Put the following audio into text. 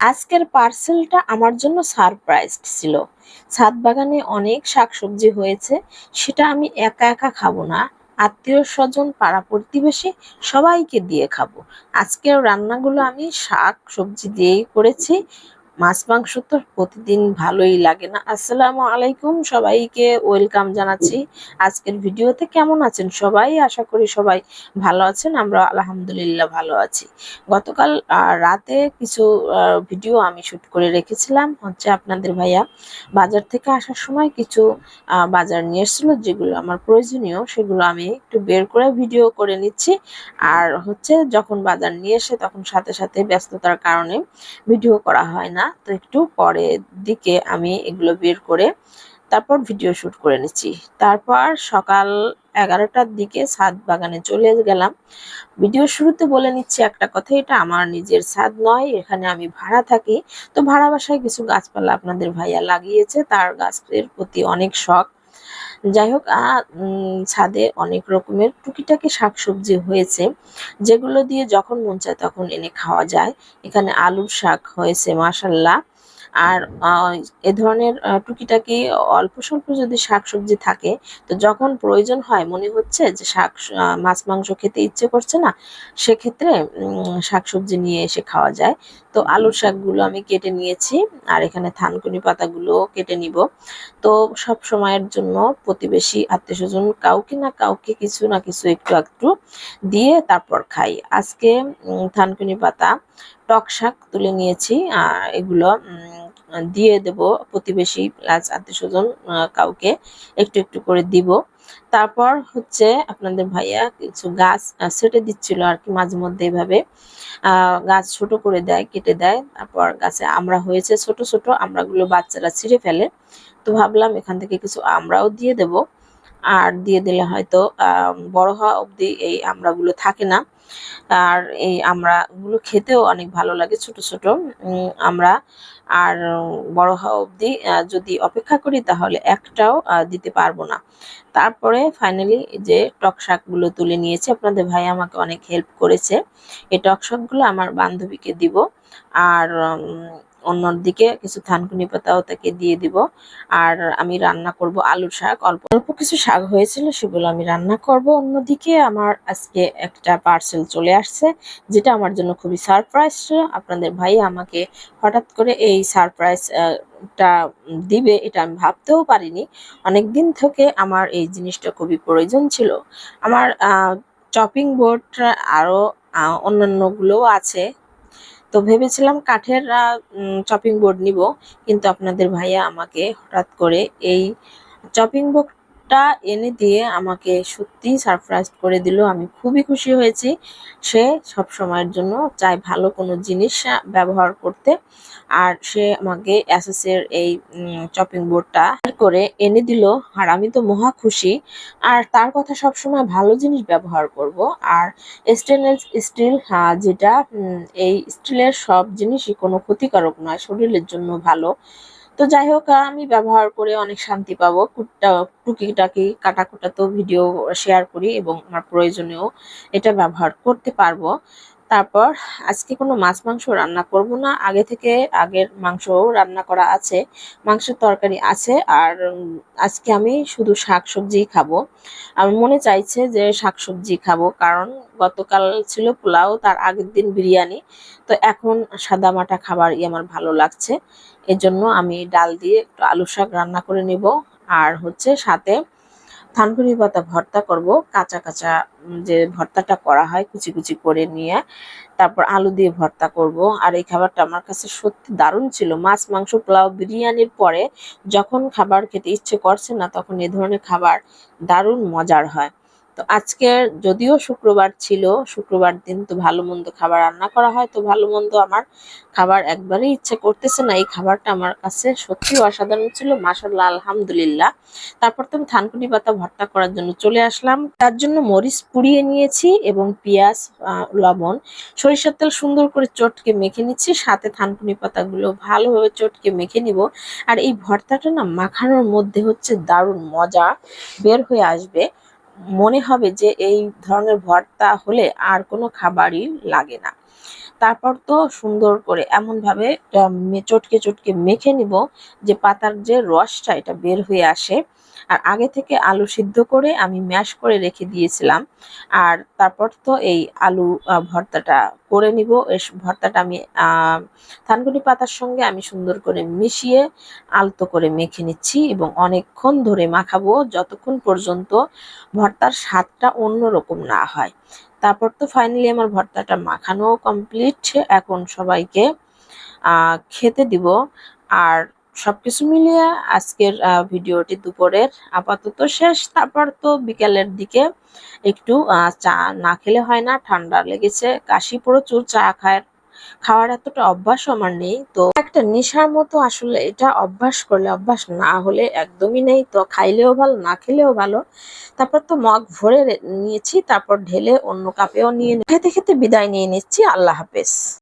আজকের পার্সেলটা আমার জন্য সারপ্রাইজ ছিল। ছাদ বাগানে অনেক শাকসবজি হয়েছে, সেটা আমি একা একা খাব না। আত্মীয় স্বজন, পাড়া প্রতিবেশী সবাইকে দিয়ে খাব। আজকের রান্নাগুলো আমি শাক সবজি দিয়েই করেছি। মাছ, মাংস তো প্রতিদিন ভালোই লাগে না। আসসালামু আলাইকুম সবাইকে, ওয়েলকাম জানাচ্ছি। আজকের ভিডিওতে কেমন আছেন সবাই? আশা করি সবাই ভালো আছেন আমরা আলহামদুলিল্লাহ ভালো আছি। গতকাল রাতে কিছু ভিডিও আমি শুট করে রেখেছিলাম। হচ্ছে আপনাদের ভাইয়া বাজার থেকে আসার সময় কিছু বাজার নিয়ে এসেছিল, যেগুলো আমার প্রয়োজনীয়, সেগুলো আমি একটু বের করে ভিডিও করে নিচ্ছি। আর হচ্ছে যখন বাজার নিয়ে এসে তখন সাথে সাথে ব্যস্ততার কারণে ভিডিও করা হয় না। তো একটু পরে দিকে আমি এগুলো বের করে তারপর ভিডিও শ্যুট করে নিচ্ছি। তারপর সকাল এগারোটার দিকে ছাদ বাগানে চলে গেলাম। ভিডিও শুরুতে বলে নিচ্ছি একটা কথা, এটা আমার নিজের ছাদ নয়, এখানে আমি ভাড়া থাকি। তো ভাড়া বাসায় কিছু গাছপালা আপনাদের ভাইয়া লাগিয়েছে, তার গাছের প্রতি অনেক শখ। যাই হোক ছাদে অনেক রকমের টুকিটাকি শাকসবজি হয়েছে, যেগুলো দিয়ে যখন মন চায় তখন এনে খাওয়া যায়। এখানে আলুর শাক হয়েছে মাসাল্লাহ আর এ ধরনের টুকিটাকি অল্প স্বল্প যদি শাকসবজি থাকে, তো যখন প্রয়োজন হয়, মনে হচ্ছে যে শাক মাছ, মাংস খেতে ইচ্ছে করছে না, সেক্ষেত্রে শাকসবজি নিয়ে এসে খাওয়া যায়। তো আলুর শাকগুলো আমি কেটে নিয়েছি, আর এখানে থানকুনি পাতাগুলো কেটে নিব। তো সব সময়ের জন্য প্রতিবেশী আত্মীয় স্বজন কাউকে না কাউকে কিছু না কিছু একটু একটু দিয়ে তারপর খাই। আজকে থানকুনি পাতা, টক শাক তুলে নিয়েছি, আর এগুলো দিয়ে দেব প্রতিবেশী আত্মীয় স্বজন কাউকে একটু একটু করে দিব। তারপর হচ্ছে আপনাদের ভাইয়া কিছু গাছ ছেটে দিচ্ছিল আর কি মাঝে মধ্যে এভাবে। গাছ ছোট করে দেয়, কেটে দেয়, তারপর গাছে আমরা হয়েছে ছোট ছোট আমড়াগুলো বাচ্চারা ছিঁড়ে ফেলে। তো ভাবলাম এখান থেকে কিছু আমরাও দিয়ে দেব। আর দিয়ে দিলে হয়তো বড় হওয়া অবধি এই আমড়াগুলো থাকে না। আর এই আমড়াগুলো খেতেও অনেক ভালো লাগে ছোট ছোট। আমরা আর বড় হওয়া অবধি যদি অপেক্ষা করি তাহলে একটাও দিতে পারব না। তারপরে ফাইনালি যে টক শাকগুলো তুলে নিয়েছে, আপনাদের ভাই আমাকে অনেক হেল্প করেছে। এই টক শাকগুলো আমার বান্ধবীকে দিব। আর অন্যদিকে কিছু থানকুনি পাতাও তাকে দিয়ে দিব। আর আমি রান্না করব আলুর শাক। অল্প অল্প কিছু শাক হয়েছিল সেগুলো আমি রান্না করব অন্যদিকে। আমার আজকে একটা পার্সেল চলে আসছে যেটা আমার জন্য খুবই সারপ্রাইজ ছিল। আপনাদের ভাই আমাকে হঠাৎ করে এই সারপ্রাইজ টা দিবে এটা আমি ভাবতেও পারিনি। অনেক দিন থেকে আমার এই জিনিসটা খুবই প্রয়োজন ছিল। আমার চপিং বোর্ড আরও আহ, অন্যান্যগুলোও আছে। তো ভেবেছিলাম কাঠের চপিং বোর্ড নিব কিন্তু আপনাদের ভাইয়া আমাকে হঠাৎ করে এই চপিং বোর্ডটা এনে দিয়ে আমাকে সত্যি সারপ্রাইজ করে দিল। আমি খুবই খুশি হয়েছি। সে সব সময়ের জন্য চায় ভালো কোনো জিনিস ব্যবহার করতে। আর সে আমাকে অ্যাসেসের এই চপিং বোর্ডটা করে এনে দিল। আর আমি তো মহা খুশি। আর তার কথা সবসময় ভালো জিনিস ব্যবহার করব। আর স্টেনলেস স্টিল যেটা এই স্টিলের সব জিনিসই কোনো ক্ষতিকারক নয়। শরীরের জন্য ভালো। তো যাই হোক আমি ব্যবহার করে অনেক শান্তি পাবো। কুটটা, টুকিটাকি, কাটাকুটা তো ভিডিও শেয়ার করি এবং আমার প্রয়োজনেও এটা ব্যবহার করতে পারব। তারপর আজকে কোনো মাছ, মাংস রান্না করব না। আগে থেকে আগের মাংসও রান্না করা আছে, মাংসের তরকারি আছে, আর আজকে আমি শুধু শাক সবজিই খাব। আমার মনে চাইছে যে শাক সবজি খাব, কারণ গতকাল ছিল পোলাও, তার আগের দিন বিরিয়ানি। তো এখন সাদা মাটা খাবারই আমার ভালো লাগছে। এজন্য আমি ডাল দিয়ে একটু আলু শাক রান্না করে নিব। আর হচ্ছে সাথে থানকুনি পাতা ভর্তা করব, কাঁচা কাঁচা যে ভর্তাটা করা হয়, কুচি কুচি করে নিয়ে তারপর আলু দিয়ে ভর্তা করব। আর এই খাবারটা আমার কাছে সত্যি দারুণ ছিল। মাছ, মাংস, পোলাও, বিরিয়ানির পরে যখন খাবার খেতে ইচ্ছে করছে না, তখন এ ধরনের খাবার দারুণ মজার হয়। তো আজকে যদিও শুক্রবার ছিল, শুক্রবার দিন তো ভালো মন্দ খাবার রান্না করা হয়, তো ভালো মন্দ আমার খাবার একবারেই ইচ্ছে করতেছে না। এই খাবারটা আমার কাছে সত্যি অসাধারণ ছিল মাসাল্লাহ আলহামদুলিল্লাহ। তারপর তো আমি থানকুনি পাতা ভর্তা করার জন্য চলে আসলাম। তার জন্য মরিচ পুড়িয়ে নিয়েছি এবং পেঁয়াজ লবণ, সরিষার তেল সুন্দর করে চটকে মেখে নিচ্ছি। সাথে থানকুনি পাতাগুলো ভালোভাবে চটকে মেখে নিব। আর এই ভর্তাটা না মাখানোর মধ্যে হচ্ছে দারুণ মজা বের হয়ে আসবে। মনে হবে যে এই ধরনের ভর্তা হলে আর কোনো খাবারই লাগে না। তারপর তো সুন্দর করে এমনভাবে চটকে চটকে মেখে নিব যে পাতার যে রসটা এটা বের হয়ে আসে। আর আগে থেকে আলু সিদ্ধ করে আমি ম্যাশ করে রেখে দিয়েছিলাম। আর তারপর তো এই আলু ভর্তাটা করে নিব। এই ভর্তাটা আমি থানকুনি পাতার সঙ্গে আমি সুন্দর করে মিশিয়ে আলতো করে মেখে নিচ্ছি এবং অনেকক্ষণ ধরে মাখাবো যতক্ষণ পর্যন্ত ভর্তার স্বাদটা অন্যরকম না হয়। তারপর তো ফাইনালি আমার ভর্তাটা মাখানো কমপ্লিট এখন সবাইকে খেতে দিব। আর সবকিছু মিলিয়ে আজকের ভিডিওটি দুপুরের আপাতত শেষ। তারপর তো বিকেলের দিকে একটু চা না খেলে হয় না, ঠান্ডা লেগেছে। কাশি প্রচুর চা খায়। খাওয়ার এতটা অভ্যাস আমার নেই, তো একটা নেশার মতো আসলে এটা অভ্যাস করলে অভ্যাস না হলে একদমই নেই, তো খাইলেও ভালো, না খেলেও ভালো। তারপর তো মগ ভরে নিয়েছি, তারপর ঢেলে অন্য কাপেও নিয়ে খেতে খেতে বিদায় নিয়ে নিচ্ছি, আল্লাহ হাফেজ।